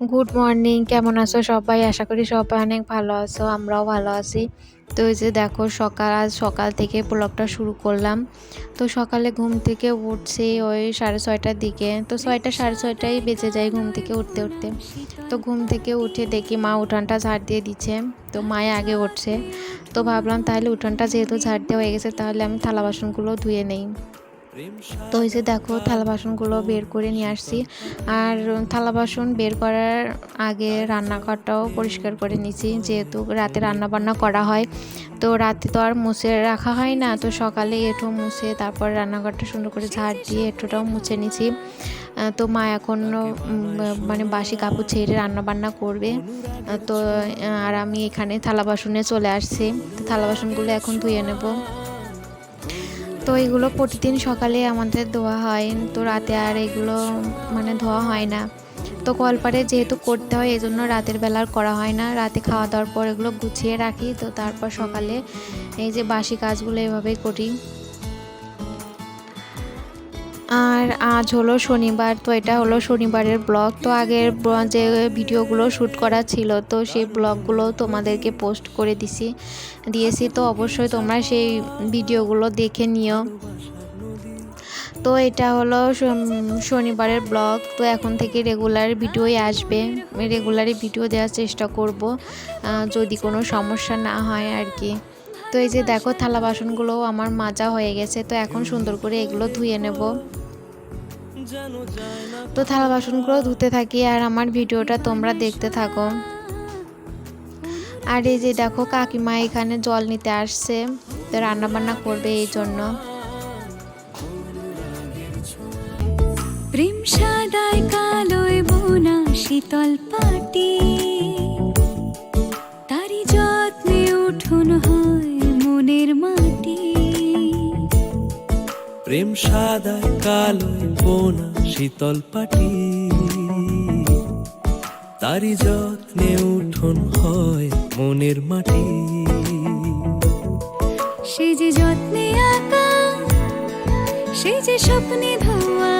Good morning কেমন আছো সবাই? আশা করি সবাই অনেক ভালো আছো, আমরাও ভালো আছি। তো এই যে দেখো, সকাল, আজ সকাল থেকে ব্লগটা শুরু করলাম। তো সকালে ঘুম থেকে উঠছি ওই সাড়ে ছয়টার দিকে। তো ছয়টা, সাড়ে ছয়টাই বেঁচে যায় ঘুম থেকে উঠতে উঠতে। তো ঘুম থেকে উঠে দেখি মা উঠানটা ঝাড় দিয়ে দিচ্ছে। তো মায়ে আগে উঠছে। তো ভাবলাম তাহলে উঠানটা যেহেতু ঝাড় দেওয়া হয়ে গেছে, তাহলে আমি থালা বাসনগুলো ধুয়ে নেই। তো এই যে দেখো, থালা বাসনগুলো বের করে নিয়ে আসছি। আর থালা বাসন বের করার আগে রান্নাঘরটাও পরিষ্কার করে নিছি যেহেতু রাতে রান্না বান্না করা হয়, তো রাতে তো আর মুছে রাখা হয় না। তো সকালে এঁঠো মুছে, তারপর রান্নাঘরটা সুন্দর করে ঝাড় দিয়ে এঁঠোটাও মুছে নিছি তো মা এখন মানে বাসি কাপড় ছেড়ে রান্না বান্না করবে তো আর আমি এখানে থালা বাসনে চলে আসছি। থালা বাসনগুলো এখন ধুয়ে নেব। তো এগুলো প্রতিদিন সকালে আমাদের ধোয়া হয়, তো রাতে আর এগুলো মানে ধোয়া হয় না। তো কলপারে যেহেতু করতে হয় এই জন্য রাতের বেলার করা হয় না। রাতে খাওয়া দাওয়ার পর এগুলো গুছিয়ে রাখি, তো তারপর সকালে এই যে বাসি কাজগুলো এভাবেই করি। আর আজ হলো শনিবার, তো এটা হলো শনিবারের ব্লগ। তো আগের যে ভিডিওগুলো শ্যুট করা ছিল, তো সেই ব্লগগুলো তোমাদেরকে পোস্ট করে দিছি। দিয়েছি, তো অবশ্যই তোমরা সেই ভিডিওগুলো দেখে নিও। তো এটা হলো শনিবারের ব্লগ। তো এখন থেকে রেগুলার ভিডিওই আসবে। রেগুলারই ভিডিও দেওয়ার চেষ্টা করব যদি কোনো সমস্যা না হয় আর কি। তো এই যে দেখো থালা বাসনগুলো আমার মাজা হয়ে গেছে, তো এখন সুন্দর করে এগুলো ধুয়ে নেব। তো থালা বাসনগুলো ধুতে থাকি আর আমার ভিডিওটা তোমরা দেখতে থাকো। আর এই যে দেখো কাকিমা এখানে জল নিতে আসছে তো রান্না বান্না করবে এই জন্য। প্রেম সাদায় কালোয় বোনা শীতল পাটি। তারি যত্নে উঠুন হয় প্রেম সাদায় কালোয় বোনা শীতল পাটি। তারি যত্নে উঠোন হয় মনের মাটি। সে যে যত্নে আঁকা সে যে স্বপ্নে ধোয়া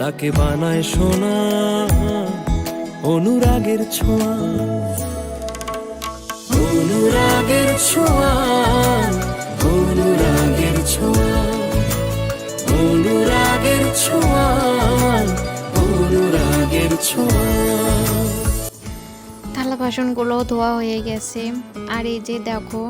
তাকে বানায় সোনা অনুরাগের ছোঁয়া। অনুরাগের ছোঁয়া অনুরাগের ছোঁয়া অনুরাগের ছোঁয়া অনুরাগের থালা বাসনগুলো ধোয়া হয়ে গেছে। আর এই যে দেখো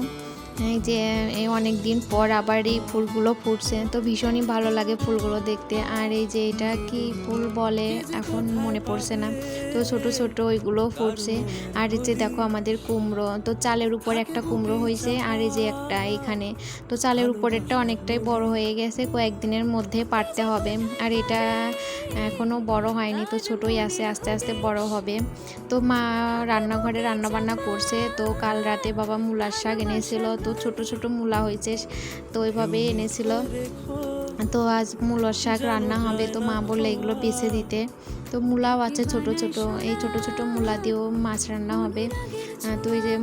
যে, এই অনেক দিন পর আবার এই ফুলগুলো ফুটছে, তো ভীষণই ভালো লাগে ফুলগুলো দেখতে। আর এই যে, এটা কি ফুল বলে এখন মনে পড়ছে না। তো ছোট ছোট ওইগুলো ফুটছে। আর এই যে, দেখো আমাদের কুমড়ো, তো চালের উপর একটা কুমড়ো হয়েছে আর এই যে একটা এখানে। তো চালের উপরেরটা অনেকটাই বড় হয়ে গেছে, কয়েকদিনের মধ্যে পারতে হবে। আর এটা এখনও বড় হয়নি, তো ছোটই আছে, আস্তে আস্তে বড় হবে। তো মা রান্নাঘরে রান্না বান্না করছে, তো কাল রাতে বাবা মূলার শাক এনেছিল তো ছোট ছোট মূলা হয়েছে, তো ওইভাবে এনেছিল। তো আজ মূলার শাক রান্না হবে, তো মা বললে এগুলো পিষে দিতে। তো মূলাও আছে ছোট ছোট, এই ছোট ছোট মূলা দিয়েও মাছ রান্না হবে। তো এই যে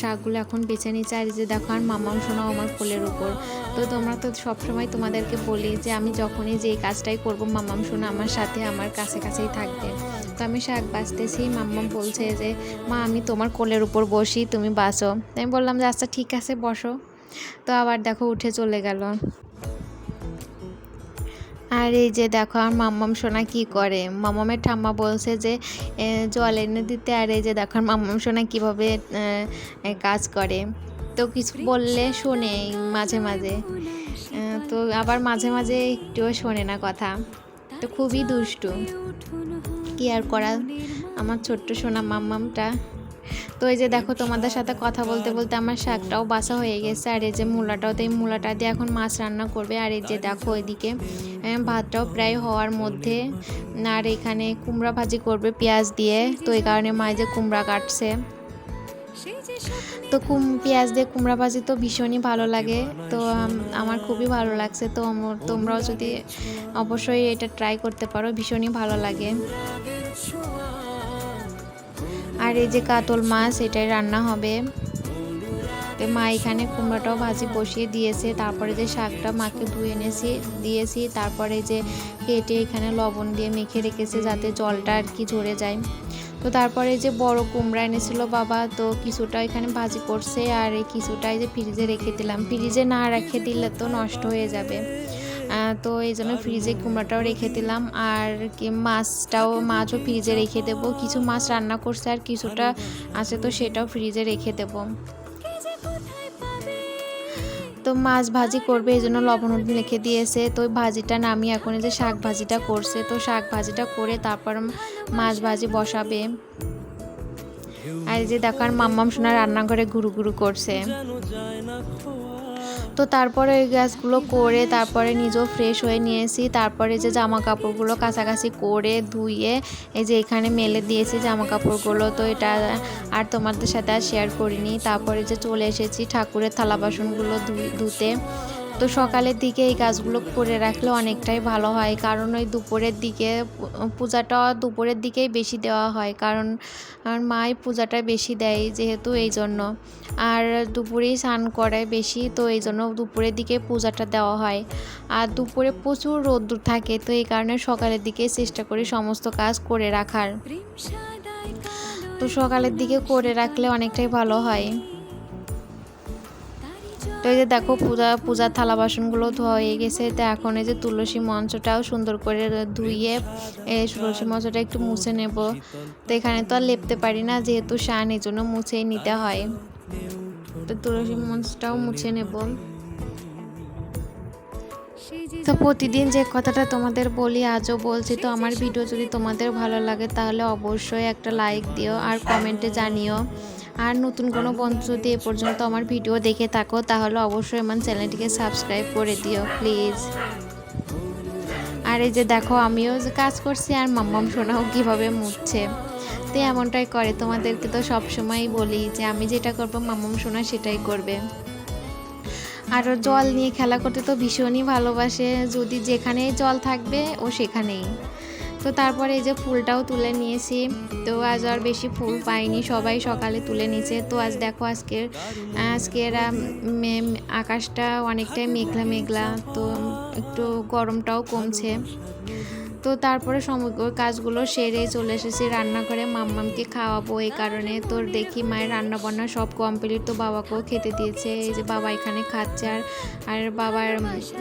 শাকগুলো এখন বেছে নিচ্ছে আর যে দেখো, আর মামাও শোনাও আমার কোলের উপর। তো তোমরা তো সবসময় তোমাদেরকে বলি যে আমি যখনই যেই কাজটাই করব, মামাম শোনা আমার সাথে আমার কাছে কাছেই থাকবে। তো আমি শাক বাঁচতেছি মাম্মাম বলছে যে, মা, আমি তোমার কোলের উপর বসি, তুমি বাসো আমি বললাম যে আচ্ছা ঠিক আছে, বসো। তো আবার দেখো, উঠে চলে গেল। আর এই যে দেখো, আর মাম্মাম সোনা কি করে? মামামের ঠাম্মা বলছে যে জল এনে দিতে। আর এই যে দেখো, আর মাম্মাম সোনা কীভাবে কাজ করে। তো কিছু বললে শোনে মাঝে মাঝে। তো আবার মাঝে মাঝে একটুও শোনে না কথা। তো খুবই দুষ্টু। কি আর করা? আমার ছোট্ট সোনা মাম্মামটা তো এই যে দেখো তোমাদের সাথে কথা বলতে বলতে আমার শাকটাও বাসা হয়ে গেছে, আর এই যে মূলাটাও, তো এই মূলাটা দিয়ে এখন মাছ রান্না করবে, আর এই যে দেখো এদিকে ভাতটাও প্রায় হওয়ার মধ্যে, আর এখানে কুমড়া ভাজি করবে পেঁয়াজ দিয়ে, তো এই কারণে মা যে কুমড়া কাটছে। তো কুম, পেঁয়াজ দিয়ে কুমড়া ভাজি তো ভীষণই ভালো লাগে, তো আমার খুবই ভালো লাগছে, তো তোমরাও যদি অবশ্যই এটা ট্রাই করতে পারো, ভীষণই ভালো লাগে। আর এই যে কাতল মাছ, এটাই রান্না হবে। তো মা এখানে কুমড়োটাও ভাজি বসিয়ে দিয়েছে, তারপরে যে শাকটা মাকে ধুয়ে এনেছি, দিয়েছি, তারপরে যে কেটে এখানে লবণ দিয়ে মেখে রেখেছে যাতে জলটা আর কি ঝরে যায়। তো তারপরে যে বড় কুমড়া এনেছিল বাবা, তো কিছুটা এখানে ভাজি করছে আর এই কিছুটাই যে ফ্রিজে রেখে দিলাম। ফ্রিজে না রেখে দিলে তো নষ্ট হয়ে যাবে। তো এই জন্য ফ্রিজে কুমড়াটাও রেখে দিলাম আর মাছটাও, মাছও ফ্রিজে রেখে দেব। কিছু মাছ রান্না করছে আর কিছুটা আছে তো সেটাও ফ্রিজে রেখে দেব। তো মাছ ভাজি করবে, এই জন্য লবণ রেখে দিয়েছে। তো ভাজিটা নামিয়ে এখন এই যে শাক ভাজিটা করছে, তো শাক ভাজিটা করে তারপর মাছ ভাজি বসাবে। আর যে দেখো, আর মাম্মাম সোনা রান্নাঘরে ঘুরু ঘুরু করছে। তো তারপরে ওই গ্যাসগুলো করে তারপরে নিজেও ফ্রেশ হয়ে নিয়েছি। তারপরে যে জামা কাপড়গুলো কাছাকাছি করে ধুয়ে এই যে এখানে মেলে দিয়েছি জামা কাপড়গুলো তো এটা আর তোমাদের সাথে আর শেয়ার করিনি। তারপরে যে চলে এসেছি ঠাকুরের থালা বাসনগুলো ধুতে। তো সকালের দিকে এই কাজগুলো করে রাখলে অনেকটাই ভালো হয়। কারণ ওই দুপুরের দিকে পূজাটা দুপুরের দিকেই বেশি দেওয়া হয়। কারণ মাই পূজাটা বেশি দেয় যেহেতু এই জন্য। আর দুপুরেই স্নান করে বেশি, তো এই জন্য দুপুরের দিকে পূজাটা দেওয়া হয়। আর দুপুরে প্রচুর রোদ্দুর থাকে, তো এই কারণে সকালের দিকে চেষ্টা করি সমস্ত কাজ করে রাখার। তো সকালের দিকে করে রাখলে অনেকটাই ভালো হয়। তো এই যে দেখো পূজা, পূজার থালা বাসনগুলো ধোয়া হয়ে গেছে। তো এখন এই যে তুলসী মঞ্চটাও সুন্দর করে ধুইয়ে এই তুলসী মঞ্চটা একটু মুছে নেব। তো এখানে তো আর লেপতে পারি না, যেহেতু শান, এই জন্য মুছেই নিতে হয়। তো তুলসী মঞ্চটাও মুছে নেব। তো প্রতিদিন যে কথাটা তোমাদের বলি, আজও বলছি, তো আমার ভিডিও যদি তোমাদের ভালো লাগে, তাহলে অবশ্যই একটা লাইক দিও আর কমেন্টে জানিও। আর নতুন কোনো বন্ধু যদি এ পর্যন্ত আমার ভিডিও দেখে থাকো, তাহলে অবশ্যই আমার চ্যানেলটিকে সাবস্ক্রাইব করে দিও, প্লিজ। আর এই যে দেখো, আমিও যে কাজ করছি আর মাম্মাম সোনাও কীভাবে মুছছে। তো এমনটাই করে, তোমাদেরকে তো সবসময়ই বলি যে আমি যেটা করব, মাম্মাম সোনা সেটাই করবে। আর জল নিয়ে খেলা করতে তো ভীষণই ভালোবাসে, যদি যেখানেই জল থাকবে, ও সেখানেই। তো তারপরে এই যে ফুলটাও তুলে নিয়েছি। তো আজ আর বেশি ফুল পাইনি, সবাই সকালে তুলে নিয়েছে। তো আজ দেখো আজকের আজকের আকাশটা অনেকটাই মেঘলা মেঘলা, তো একটু গরমটাও কমছে। তো তারপরে সমগ্র কাজগুলো সেরে চলে এসেছি রান্নাঘরে মাম্মামকে খাওয়াবো এই কারণে। তোর দেখি মায়ের রান্না বান্না সব কমপ্লিট তো বাবাকেও খেতে দিয়েছে। এই যে বাবা এখানে খাচ্ছে আর আর বাবার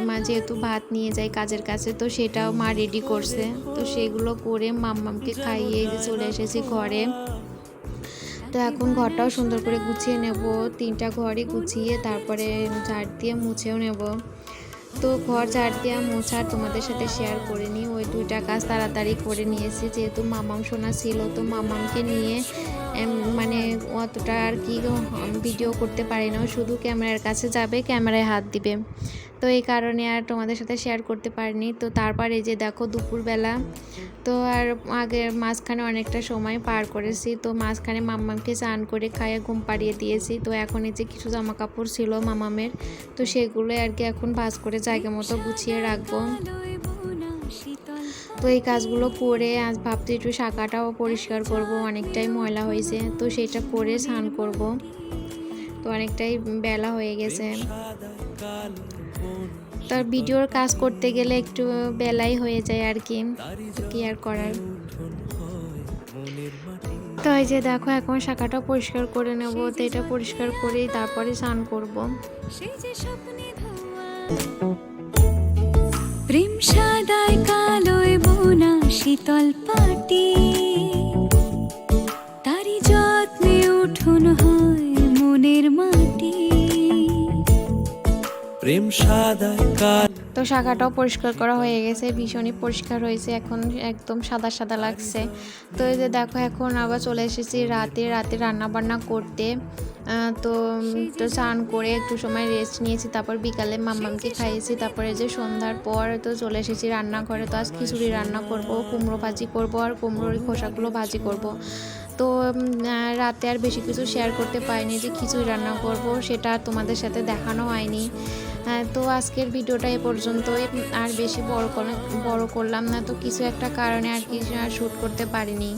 মা যেহেতু ভাত নিয়ে যায় কাজের কাছে, তো সেটাও মা রেডি করছে। তো সেগুলো করে মাম্মামকে খাইয়ে যে চলে এসেছি ঘরে। তো এখন ঘরটাও সুন্দর করে গুছিয়ে নেব। তিনটা ঘরই গুছিয়ে তারপরে ঝাড় দিয়ে মুছেও নেব। তো ঘর ঝাড় দেওয়া মোছা তোমাদের সাথে শেয়ার করে নিই। ওই দুইটা কাজ তাড়াতাড়ি করে নিয়েছি। যেহেতু মামাম শোনা ছিল, তো মামামকে নিয়ে মানে অতটা আর কি ভিডিও করতে পারি না। শুধু ক্যামেরার কাছে যাবে, ক্যামেরায় হাত দিবে। তো এই কারণে আর তোমাদের সাথে শেয়ার করতে পারিনি। তো তারপর এই যে দেখো দুপুরবেলা, তো আর আগের মাঝখানে অনেকটা সময় পার করেছি। তো মাঝখানে মাম্মামকে স্নান করে খাইয়ে ঘুম পাড়িয়ে দিয়েছি। তো এখন এই যে কিছু জামা কাপড় ছিল মামামের তো সেগুলো আর কি এখন ভাজ করে জায়গা মতো গুছিয়ে রাখব। তো এই কাজগুলো করে আজ ভাবছি একটু শাখাটাও পরিষ্কার করব, অনেকটাই ময়লা হয়েছে। তো সেটা করে স্নান করব। তো অনেকটাই বেলা হয়ে গেছে। তার ভিডিওর কাজ করতে গেলে একটু বেলাই হয়ে যায় আর কি কি আর করার? তো এই যে দেখো, এখন শাখাটা পরিষ্কার করে নেব, তো এটা পরিষ্কার করেই তারপরে স্নান করব। প্রেম সাদায় কালোয় বোনা শীতল পাটি। প্রেম তো শাখাটাও পরিষ্কার করা হয়ে গেছে ভীষণই পরিষ্কার হয়েছে এখন একদম সাদা সাদা লাগছে। তো এই যে দেখো এখন আবার চলে এসেছি রাতে রাতে রান্না বান্না করতে তো তো স্নান করে একটু সময় রেস্ট নিয়েছি তারপর বিকালে মাম্মামকে খাইয়েছি তারপরে যে সন্ধ্যার পর তো চলে এসেছি রান্নাঘরে। তো আজ খিচুড়ি রান্না করব কুমড়ো ভাজি করব আর কুমড়োর খোসাগুলো ভাজি করব। তো রাতে আর বেশি কিছু শেয়ার করতে পারিনি যে খিচুড়ি রান্না করব সেটা তোমাদের সাথে দেখানো হয়নি। হ্যাঁ, তো আজকের ভিডিওটা এ পর্যন্ত আর বেশি বড় বড় করলাম না, তো কিছু একটা কারণে আর কি আর শ্যুট করতে পারিনি।